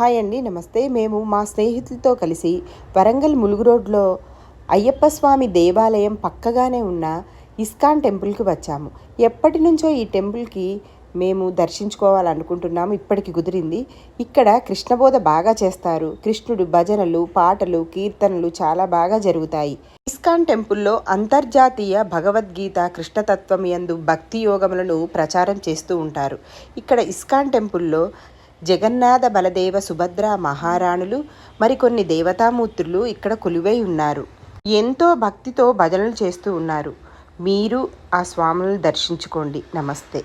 Hi అండి నమస్తే. మేము మా స్నేహితులతో కలిసి వరంగల్ ములుగు రోడ్లో అయ్యప్ప స్వామి దేవాలయం పక్కగానే ఉన్న ఇస్కాన్ టెంపుల్కి వచ్చాము. ఎప్పటి నుంచో ఈ టెంపుల్కి మేము దర్శించుకోవాలనుకుంటున్నాము. ఇప్పటికి కుదిరింది. ఇక్కడ కృష్ణబోధ బాగా చేస్తారు. కృష్ణుడు భజనలు పాటలు కీర్తనలు చాలా బాగా జరుగుతాయి. ఇస్కాన్ టెంపుల్లో అంతర్జాతీయ భగవద్గీత కృష్ణతత్వం యందు భక్తి యోగములను ప్రచారం చేస్తూ ఉంటారు. ఇక్కడ ఇస్కాన్ టెంపుల్లో జగన్నాథ బలదేవ సుభద్ర మహారాణులు మరికొన్ని దేవతామూర్తులు ఇక్కడ కొలువై ఉన్నారు. ఎంతో భక్తితో భజనలు చేస్తూ ఉన్నారు. మీరు ఆ స్వాములను దర్శించుకోండి. నమస్తే.